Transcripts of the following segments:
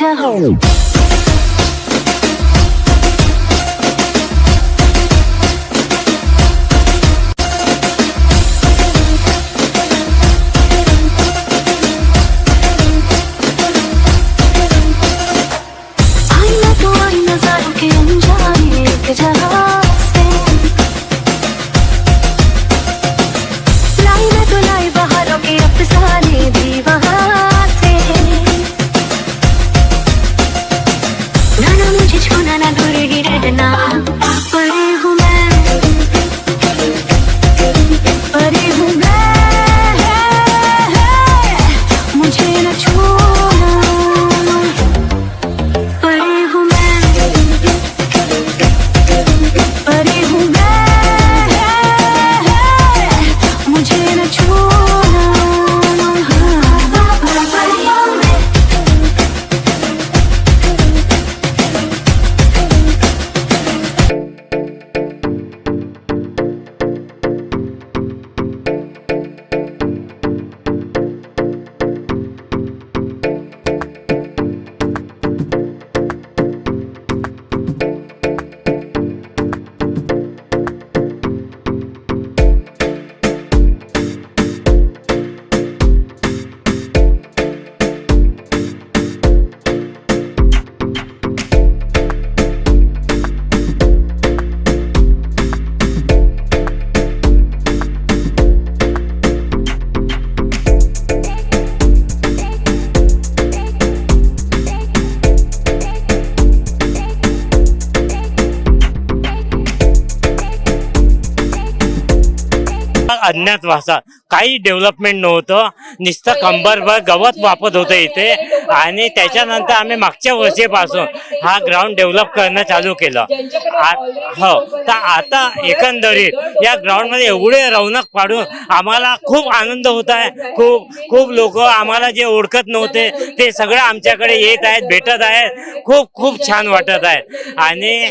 नजारों के अनजाने के अज्ञात भाषा काही डेव्हलपमेंट नव्हतं. नुसतं कंबरभर गवत वापत होतं इथे. आणि त्याच्यानंतर आम्ही मागच्या वर्षीपासून हा ग्राउंड डेव्हलप करणं चालू केलं. हो. तर आता एकंदरीत या ग्राउंडमध्ये एवढे रौनक पाडून आम्हाला खूप आनंद होत आहे. खूप खूप लोक आम्हाला जे ओळखत नव्हते ते सगळं आमच्याकडे येत आहेत भेटत आहेत. खूप खूप छान वाटत आहेत. आणि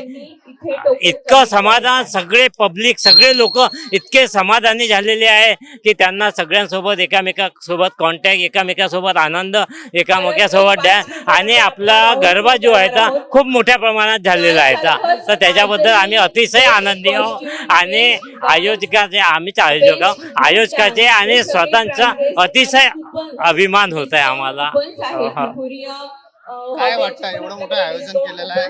इतकं समाधान सगळे पब्लिक सगळे लोक इतके समाधानी झालेले आहे की त्यांना सगळ्यांसोबत एकामेकासोबत कॉन्टॅक्ट एकामेकासोबत आनंद एकामेकासोबत डॅन्स आणि आपला गरबा जो आहे तो खूप मोठ्या प्रमाणात झालेला आहे तो. तर त्याच्याबद्दल आम्ही अतिशय आनंदी आहोत आणि आयोजकाचे आम्हीच आयोजक आहोत आयोजकाचे आणि स्वतःचा अतिशय अभिमान होत आहे आम्हाला हो, हो. काय वाटतं? एवढं मोठं आयोजन केलेलं आहे.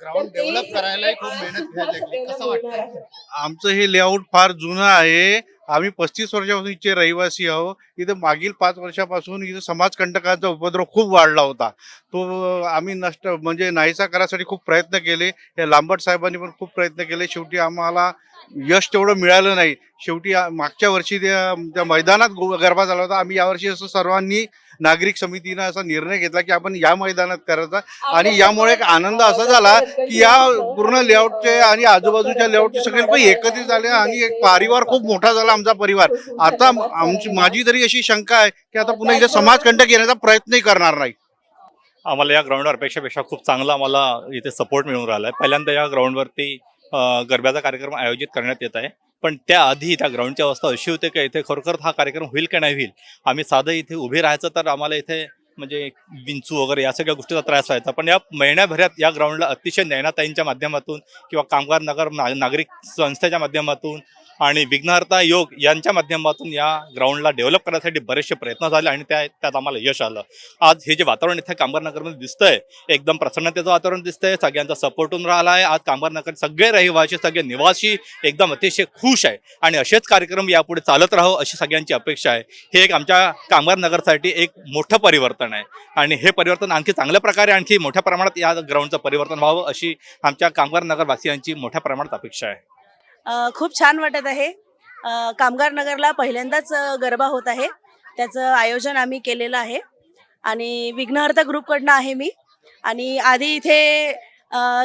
ग्राउंड डेव्हलप करायलाही खूप मेहनत घ्यायला लागली कसं वाटतं? आमचं हे लेआउट फार जुनं आहे. आम्ही पस्तीस वर्षापासून इथे रहिवासी आहो इथं मागील पाच वर्षापासून इथं समाजकंटकांचा उपद्रव खूप वाढला होता. तो आम्ही नष्ट म्हणजे नाहीसा करायसाठी खूप प्रयत्न केले. हे लांबट साहेबांनी पण खूप प्रयत्न केले. शेवटी आम्हाला यश तेवढं मिळालं नाही. शेवटी मागच्या वर्षी त्या त्या मैदानात गरबा झाला होता. आम्ही यावर्षी असं सर्वांनी नागरिक समितीनं असा निर्णय घेतला की आपण या मैदानात करायचा. आणि यामुळे एक आनंद असा झाला की या पूर्ण लेआउटचे आणि आजूबाजूच्या लेआउटचे सगळे लोक एकत्रित झाले आणि एक परिवार खूप मोठा झाला आमचा परिवार. आता आमची माझी तरी अशी शंका आहे की आता पुन्हा इथे समाजकंटक येण्याचा प्रयत्नही करणार नाही. आम्हाला या ग्राउंडवर अपेक्षापेक्षा खूप चांगला आम्हाला इथे सपोर्ट मिळून राहिला आहे पहिल्यांदा या ग्राउंडवरती गरब्याचा कार्यक्रम आयोजित करण्यात येत आहे. पण त्याआधी त्या ग्राउंडची अवस्था अशी होते का इथे खरोखर हा कार्यक्रम होईल की नाही होईल? आम्ही साधं इथे उभे राहायचं तर आम्हाला इथे म्हणजे विंचू वगैरे या सगळ्या गोष्टीचा त्रास व्हायचा. पण या महिन्याभरात या ग्राउंडला अतिशय नैनाताईंच्या माध्यमातून किंवा कामगार नगर ना नागरिक संस्थेच्या माध्यमातून आणि विघ्नहर्ता योग यांच्या माध्यमातून या ग्राउंडला डेव्हलप करण्यासाठी बरेचसे प्रयत्न झाले आणि त्या त्यात आम्हाला यश आलं. आज हे जे वातावरण इथे कामगार नगरमध्ये दिसतंय एकदम प्रसन्नतेचं वातावरण दिसतंय सगळ्यांचा सपोर्ट होऊन राहिला आहे आज कामगारनगर सगळे रहिवासी सगळे निवासी एकदम अतिशय खुश आहे. आणि असेच कार्यक्रम यापुढे चालत राहो अशी सगळ्यांची अपेक्षा आहे. हे एक आमच्या कामगारनगरसाठी एक मोठं परिवर्तन आहे. आणि हे परिवर्तन आणखी चांगल्या प्रकारे आणखी मोठ्या प्रमाणात या ग्राउंडचं परिवर्तन व्हावं अशी आमच्या कामगार नगरवासियांची मोठ्या प्रमाणात अपेक्षा आहे. खूप छान वाटत आहे. कामगार नगरला पहिल्यांदाच गरबा होत आहे. त्याचं आयोजन आम्ही केलेलं आहे. आणि विघ्नहर्ता ग्रुपकडनं आहे मी. आणि आधी इथे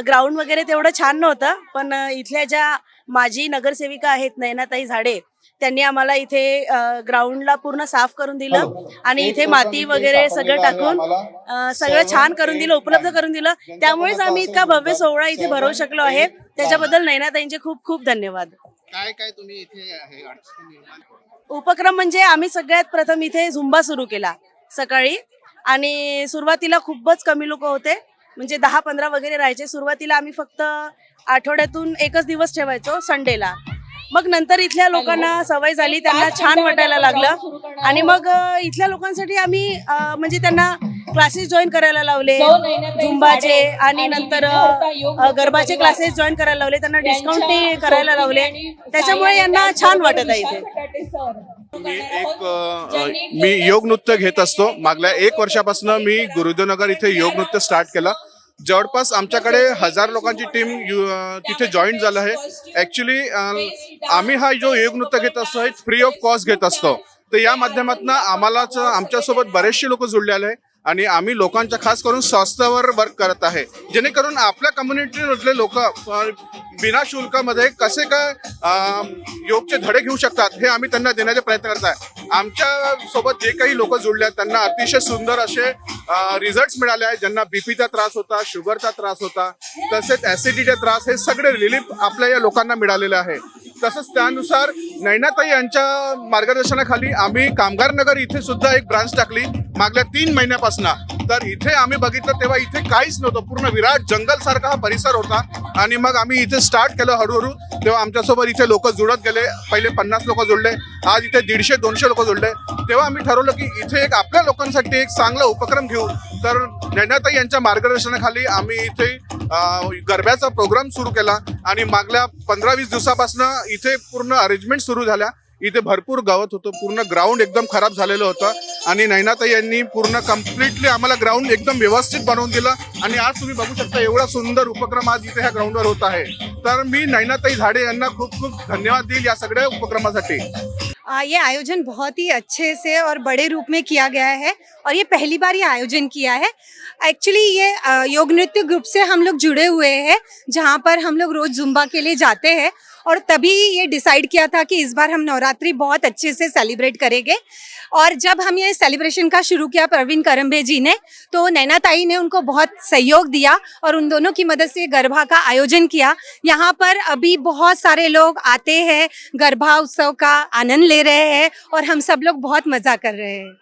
ग्राउंड वगैरे तेवढं छान नव्हतं पण इथल्या ज्या माजी नगरसेविका आहेत नयनाताई झाडे त्यांनी आम्हाला इथे ग्राउंडला पूर्ण साफ करून दिलं आणि इथे माती वगैरे सगळं टाकून सगळं छान करून दिलं उपलब्ध करून दिलं. त्यामुळेच आम्ही इतका भव्य सोहळा इथे भरवू शकलो आहे. त्याच्याबद्दल नयनाताईंचे खूप खूप धन्यवाद. काय काय तुम्ही इथे हे? उपक्रम म्हणजे आम्ही सगळ्यात प्रथम इथे झुंबा सुरू केला सकाळी आणि सुरुवातीला खूपच कमी लोक होते. म्हणजे दहा पंधरा वगैरे राहायचे. सुरुवातीला आम्ही फक्त आठवड्यातून एकच दिवस ठेवायचो संडेला. मग नंतर इथल्या लोकांना सवय झाली त्यांना छान वाटायला लागलं. आणि मग इथल्या लोकांसाठी आम्ही म्हणजे त्यांना क्लासेस जॉईन करायला लावले. झुंबाचे आणि नंतर गरबाचे क्लासेस जॉईन करायला लावले. त्यांना डिस्काउंट करायला लावले. त्याच्यामुळे यांना छान वाटत आहे इथे. मी एक मी योग नृत्य घेत असतो. मागल्या एक वर्षापासून मी गुरुदेवनगर इथे योग नृत्य स्टार्ट केलं. जवळपास आमच्याकडे हजार लोकांची टीम तिथे जॉईन झालं आहे. ऍक्च्युली आम्ही हा जो योग नृत्य घेत असतो हे फ्री ऑफ कॉस्ट घेत असतो. तर या माध्यमातून आम्हालाच आमच्यासोबत बरेचसे लोक जुळले आले आणि आम्ही लोकांच्या खास करून स्वास्थ्यावर वर्क करत आहे. जेणेकरून आपल्या कम्युनिटीमधले लोक बिना शुल्कामध्ये कसे काय योगचे धडे घेऊ शकतात हे आम्ही त्यांना देण्याचा प्रयत्न करत आहे. आमच्यासोबत जे काही लोक जुळले आहेत त्यांना अतिशय सुंदर असे रिझल्ट मिळाले आहेत ज्यांना बीपीचा त्रास होता शुगरचा त्रास होता तसेच ऍसिडिटीचा त्रास हे सगळे रिलीफ आपल्या या लोकांना मिळालेले आहे. तसंच त्यानुसार नैनाताई यांच्या मार्गदर्शनाखाली आम्ही कामगार नगर इथे सुद्धा एक ब्रांच टाकली. मागल्या तीन महिन्यापासून. तर इथे आम्ही बघितलं तेव्हा इथे काहीच नव्हतं. पूर्ण विराट जंगल सारखा हा परिसर होता. आणि मग आम्ही इथे स्टार्ट केलं हळूहळू. तेव्हा आमच्यासोबत इथे लोक जुळत गेले. पहिले पन्नास लोक जुळले. आज इथे दीडशे दोनशे लोक जुळले. तेव्हा आम्ही ठरवलं की इथे एक आपल्या लोकांसाठी एक चांगला उपक्रम घेऊ. तर नैनाताई यांच्या मार्गदर्शनाखाली आम्ही इथे गरब्याचा प्रोग्राम सुरू केला. आणि मागल्या पंधरा वीस दिवसापासून इथे पूर्ण अरेंजमेंट सुरू झाल्या. इथे भरपूर गवत होतं. पूर्ण ग्राउंड एकदम खराब झालेलं होतं. आणि पूर्ण कम्प्लिटली आम्हाला ग्राउंड एकदम व्यवस्थित बनवून दिलं. आज तुम्ही बघू शकता एवढा सुंदर उपक्रम आज इथे ह्या ग्राउंडवर होत आहे. तर मी नैनाताई झाडे यांना खूप खूप धन्यवाद देईल या सगळ्या उपक्रमासाठी. ये आयोजन बहुत ही अच्छे से और बड़े रूप में किया गया है और ये पहली बार ये आयोजन किया है। एक्चुअली ये योग नृत्य ग्रुप से हम लोग जुड़े हुए हैं, जहाँ पर हम लोग रोज जुम्बा के लिए जाते हैं। और तभी ये डिसाइड किया था कि इस बार हम नवरात्रि बहुत अच्छे से सेलिब्रेट करेंगे। और जब हम ये सेलिब्रेशन का शुरू किया प्रवीण करम्बे जी ने तो नैना ताई ने उनको बहुत सहयोग दिया और उन दोनों की मदद से गरबा का आयोजन किया। यहाँ पर अभी बहुत सारे लोग आते हैं, गरबा उत्सव का आनंद ले रहे हैं और हम सब लोग बहुत मज़ा कर रहे हैं।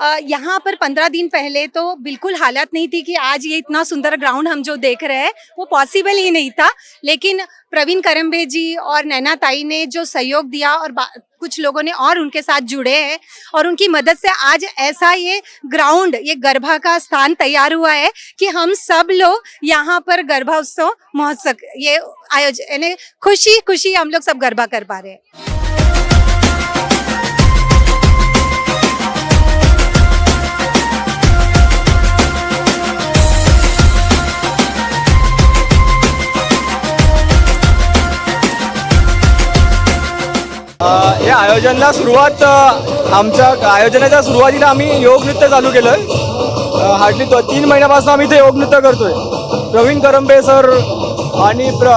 यहाँ पर पंद्रह दिन पहले तो बिल्कुल हालत नहीं थी कि आज ये इतना सुंदर ग्राउंड हम जो देख रहे हैं, वो पॉसिबल ही नहीं था। लेकिन प्रवीण करम्बे जी और नैना ताई ने जो सहयोग दिया और कुछ लोगों ने और उनके साथ जुड़े हैं और उनकी मदद से आज ऐसा ये ग्राउंड ये गरबा का स्थान तैयार हुआ है कि हम सब लोग यहाँ पर गरबा उत्सव महोत्सव, ये आयोजन खुशी खुशी हम लोग सब गरबा कर पा रहे हैं। या आयोजनाला सुरुवात आमच्या आयोजनाच्या सुरुवातीला आम्ही योग नृत्य चालू केलं आहे हार्डली तीन महिन्यापासून आम्ही इथे योग नृत्य करतोय. प्रवीण करंबे सर आणि प्र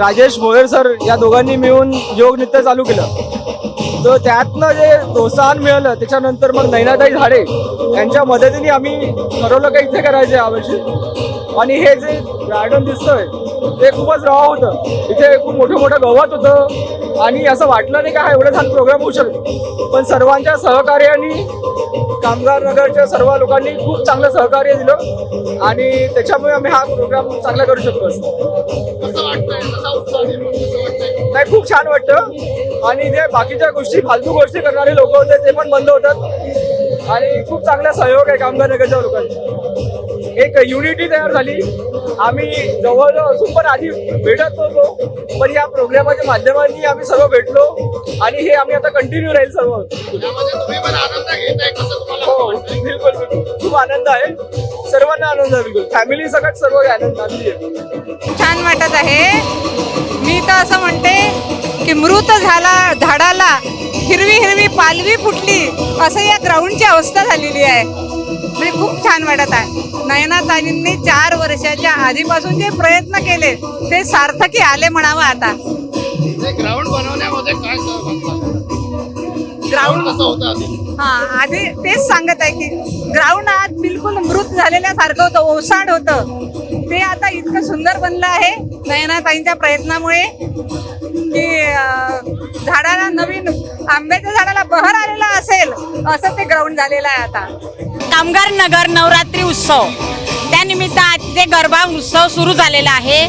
राजेश भोयर सर या दोघांनी मिळून योग नृत्य चालू केलं. तर त्यातनं जे प्रोत्साहन मिळालं त्याच्यानंतर मग नैनाताई झाडे यांच्या मदतीने आम्ही ठरवलं का इथे करायचं यावर्षी. आणि हे जे गार्डन दिसतंय ते खूपच रॉ होतं. इथे खूप मोठं मोठं गवत होतं. आणि असं वाटलं नाही का हा एवढा छान प्रोग्राम होऊ शकेल. पण सर्वांच्या सहकार्याने कामगार नगरच्या सर्व लोकांनी खूप चांगलं सहकार्य दिलं. आणि त्याच्यामुळे आम्ही हा प्रोग्राम चांगला करू शकतो नाही खूप छान वाटतं. आणि जे बाकीच्या गोष्टी फालतू गोष्टी करणारे लोक होते ते पण बंद होतात. आणि खूप चांगला सहयोग आहे कामगार नगरच्या लोकांचा. एक युनिटी तयार झाली. आम्ही जवळजवळ असून पण आधी भेटत नव्हतो पण या प्रोग्रामाच्या माध्यमांनी आम्ही सर्व भेटलो आणि हे आम्ही आता कंटिन्यू राहील सर्व. यामध्ये तुम्ही पण आनंद घेताय कसं तुम्हाला? हो? बिलकुल बिलकुल. खूप आनंद आहे. सर्वांना आनंद आहे बिलकुल. फॅमिली सकट सर्व आनंद आनंदी आहे. छान वाटत आहे. मी तर असं म्हणते की मृत झाला झाडाला हिरवी हिरवी पालवी फुटली असं या ग्राउंडची अवस्था झालेली आहे. म्हणजे खूप छान वाटत आहे. नयना ताईंनी चार वर्षाच्या आधीपासून जे प्रयत्न केले ते सार्थकी आले म्हणावं आता. ग्राउंड बनवण्यामध्ये काय? ग्राउंड कसं होतं आधी? हा आधी तेच सांगत आहे की ग्राउंड आज बिलकुल मृत झालेल्यासारखं होतं ओसाड होतं. ते आता इतकं सुंदर बनलं आहे नयनाताईंच्या प्रयत्नामुळे की झाडाला नवीन आंब्याच्या झाडाला बहर आलेला असेल असं ते ग्राउंड झालेलं आहे आता. कामगार नगर नवरात्री उत्सव. त्यानिमित्त आज ते गरबा उत्सव सुरू झालेला आहे.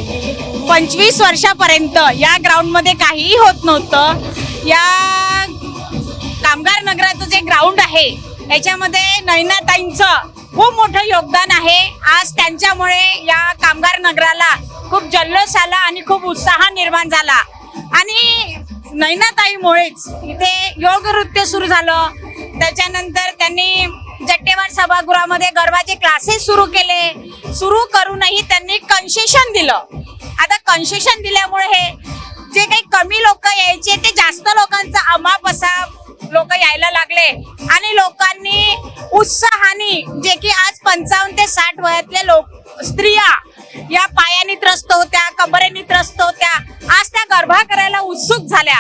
पंचवीस वर्षापर्यंत या ग्राउंडमध्ये काहीही होत नव्हतं. या कामगार नगराचं जे ग्राउंड आहे याच्यामध्ये नैनाताईंचं खूप मोठं योगदान आहे. आज त्यांच्यामुळे या कामगार नगराला खूप जल्लोष आला आणि खूप उत्साह निर्माण झाला. आणि नैनाताईमुळेच इथे योग नृत्य सुरू झालं. त्याच्यानंतर त्यांनी जट्टेवार सभागृहामध्ये गरबाचे क्लासेस सुरू केले. सुरू करूनही त्यांनी कन्सेशन दिलं. आता कन्सेशन दिल्यामुळे हे जे काही कमी लोक यायचे ते जास्त लोकांचा अमाप असा लोक यायला लागले. आणि लोकांनी उत्साहाने जे की आज पंचावन्न ते साठ वयातले लोक स्त्रिया या पायाने त्रस्त होत्या कबरेने त्रस्त होत्या आज त्या गर्भा करायला उत्सुक झाल्या.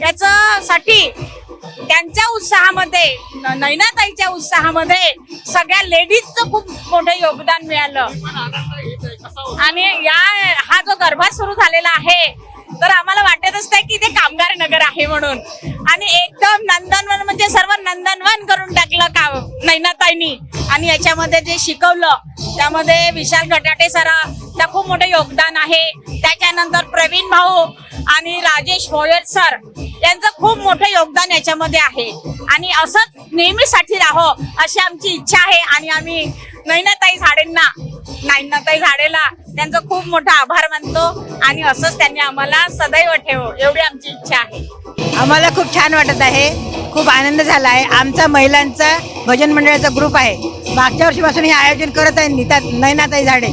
याच्यासाठी त्यांच्या उत्साहामध्ये नैनाताईच्या उत्साहामध्ये सगळ्या लेडीजचं खूप मोठं योगदान मिळालं. आणि या हा जो गरबा सुरू झालेला आहे तर आम्हाला वाटतच नाही की ते कामगार नगर आहे म्हणून. आणि एकदम नंदनवन म्हणजे सर्व नंदनवन करून टाकलं का नैनाताईनी. आणि याच्यामध्ये जे शिकवलं त्यामध्ये विशाल घटाटे सरा त्या खूप मोठं योगदान आहे. त्याच्यानंतर प्रवीण भाऊ आणि राजेश भोयर सर. यांचं खूप मोठं योगदान याच्यामध्ये आहे. आणि असंच नेहमीसाठी राहो अशी आमची इच्छा आहे. आणि आम्ही नैनाताई झाडेंना नैनाताई झाडेला त्यांचं खूप मोठा आभार मानतो. आणि असंच त्यांनी आम्हाला सदैव ठेव एवढी आमची इच्छा आहे. आम्हाला खूप छान वाटत आहे. खूप आनंद झाला आहे. आमचा महिलांचा भजन मंडळाचा ग्रुप आहे. मागच्या वर्षीपासून हे आयोजन करत आहे नीता नैनाताई झाडे.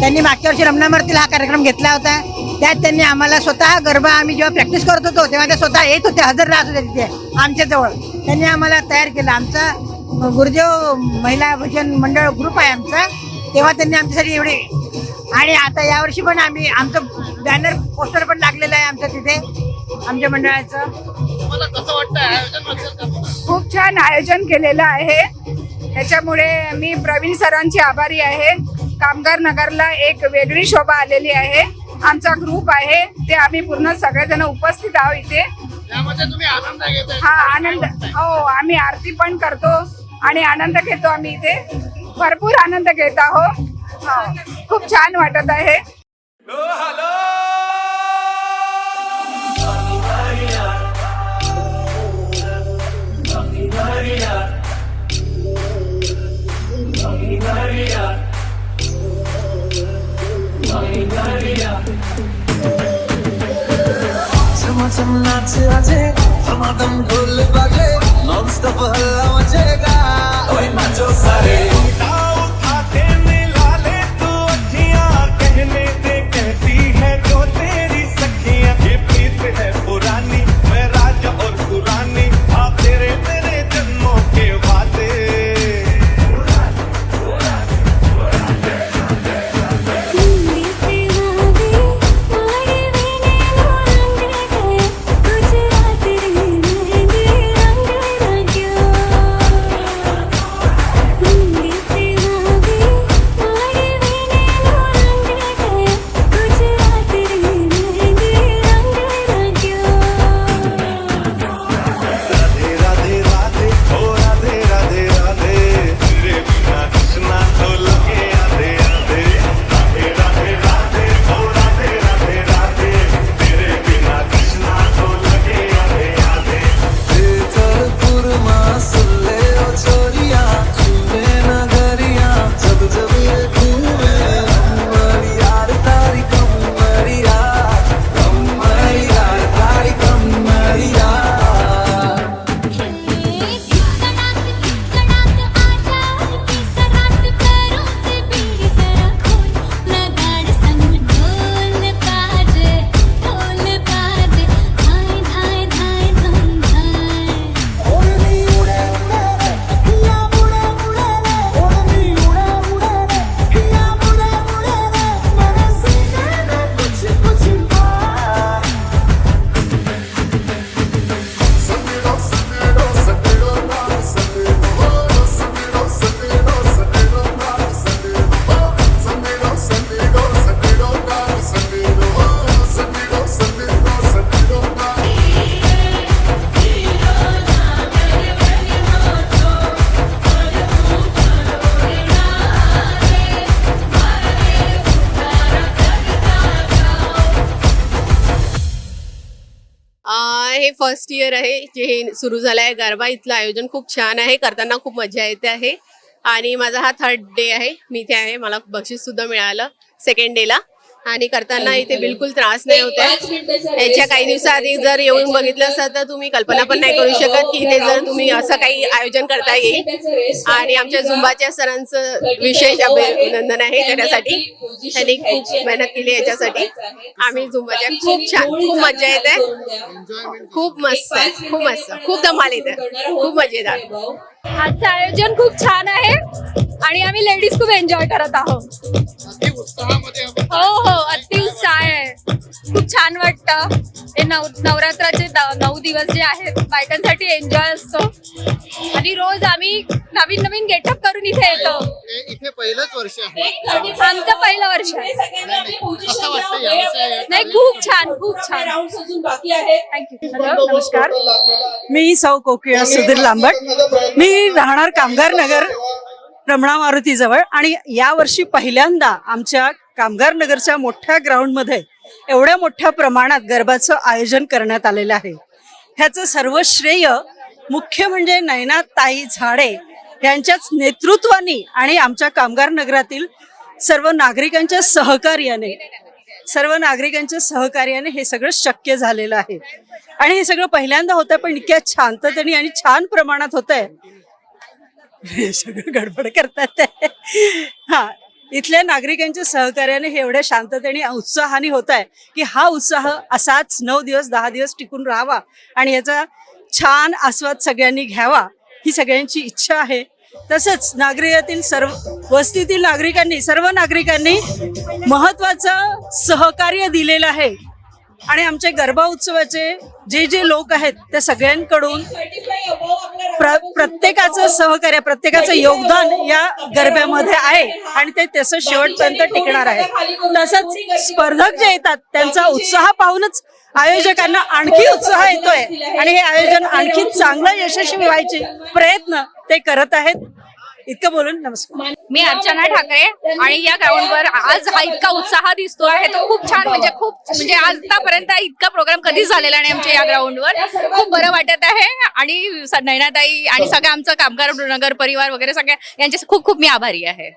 त्यांनी मागच्या वर्षी रमणामर्तीला हा कार्यक्रम घेतला होता. त्यात त्यांनी आम्हाला स्वतः गरबा आम्ही जेव्हा प्रॅक्टिस करत होतो तेव्हा त्या स्वतः येत होते हजर राहत होते तिथे आमच्या जवळ. त्यांनी आम्हाला तयार केलं. आमचा गुरुदेव महिला भजन मंडळ ग्रुप आहे आमचा. तेव्हा त्यांनी आमच्यासाठी एवढे आणि आता यावर्षी पण आम्ही आमचं बॅनर पोस्टर पण लागलेलं आहे आमचं तिथे आमच्या मंडळाचं? खूप छान आयोजन केलेलं आहे. त्याच्यामुळे मी प्रवीण सरांची आभारी आहे. कामगार नगरला एक वेगळी शोभा आलेली आहे. आमचा ग्रुप आहे. ते आम्ही पूर्ण सगळेजण उपस्थित आहोत इथे. हा आनंद. हो आम्ही आरती पण करतो आणि आनंद घेतो आम्ही इथे. भरपूर आनंद घेत आहोत. हा, खूप छान वाटत आहे. চমচম নাচে আজে ধমাধম ঢোল বাজে নন স্টপ হল্লা মচেগা ওই মাচো फर्स्ट इयर आहे. जे हे सुरू झालं आहे गरबा इथलं आयोजन खूप छान आहे. करताना खूप मजा येते आहे. आणि माझा हा थर्ड डे आहे. मी इथे आहे. मला बक्षीस सुद्धा मिळालं. सेकंड डेला आणि करताना इथे बिलकुल त्रास नाही होत. आहे याच्या काही दिवसाआधी जर येऊन बघितलं असतं तर तुम्ही कल्पना पण नाही करू शकत की इथे जर तुम्ही असं काही आयोजन करता येईल आणि आमच्या झुंबाच्या सरांचं विशेष अभिनंदन आहे त्याच्यासाठी. त्यांनी खूप मेहनत केली याच्यासाठी. आम्ही झुंबाच्या खूप छान खूप मजा येते खूप मस्त खूप मस्त खूप धमाल येते खूप मजेदार. आजचं आयोजन खूप छान आहे आणि आम्ही लेडीज खूप एन्जॉय करत आहोत. छान वाटतं. हे नव नवरात्राचे नऊ दिवस जे आहेत बायकांसाठी एन्जॉय असतो. आणि रोज आम्ही नवीन नवीन गेटअप करून इथे येतो. इथे पहिलंच वर्ष आहे. आमचं पहिलं वर्ष नाही खूप छान खूप छान. थँक्यू हॅलो नमस्कार. मी सौ कोकिळा सुधीर लांबट. मी राहणार कामगार नगर रमणा मारुती जवळ आणि यावर्षी पहिल्यांदा आमच्या कामगार नगरच्या मोठ्या ग्राउंडमध्ये एवढ्या मोठ्या प्रमाणात गरबाचं आयोजन करण्यात आलेलं आहे. ह्याचं सर्व श्रेय मुख्य म्हणजे नयना ताई झाडे यांच्याच नेतृत्वाने आणि आमच्या कामगार नगरातील सर्व नागरिकांच्या सहकार्याने सर्व नागरिकांच्या सहकार्याने हे सगळं शक्य झालेलं आहे. आणि हे सगळं पहिल्यांदा होतं पण इतक्या शांततेने आणि छान प्रमाणात होत आहे हे सगळं गडबड करतात हा. इथल्या नागरिकांच्या सहकार्याने हे एवढ्या शांततेने उत्साहाने होत आहे की हा उत्साह असाच नऊ दिवस दहा दिवस टिकून राहावा आणि याचा छान आस्वाद सगळ्यांनी घ्यावा ही सगळ्यांची इच्छा आहे. तसंच नागरिकातील सर्व वस्तीतील नागरिकांनी सर्व नागरिकांनी महत्वाचं सहकार्य दिलेलं आहे. आणि आमच्या गरबा उत्सवाचे जे जे लोक आहेत त्या सगळ्यांकडून प्र प्रत्येकाचं सहकार्य प्रत्येकाचं योगदान या गरब्यामध्ये आहे आणि ते तसं शेवटपर्यंत टिकणार आहे. तसंच स्पर्धक जे येतात त्यांचा उत्साह पाहूनच आयोजकांना आणखी उत्साह येतोय. आणि हे आयोजन आणखी चांगलं यशस्वी व्हायचे प्रयत्न ते करत आहेत. इतकं बोलून नमस्कार. मी अर्चना ठाकरे आणि या ग्राउंडवर आज हा इतका उत्साह दिसतो आहे तो खूप छान म्हणजे खूप म्हणजे आजपर्यंत इतका प्रोग्राम कधीच झालेला नाही आमच्या या ग्राउंडवर खूप बरं वाटत आहे आणि नैनाताई आणि सगळं आमचं कामगार नगर परिवार वगैरे सगळ्या यांचे खूप खूप मी आभारी आहे.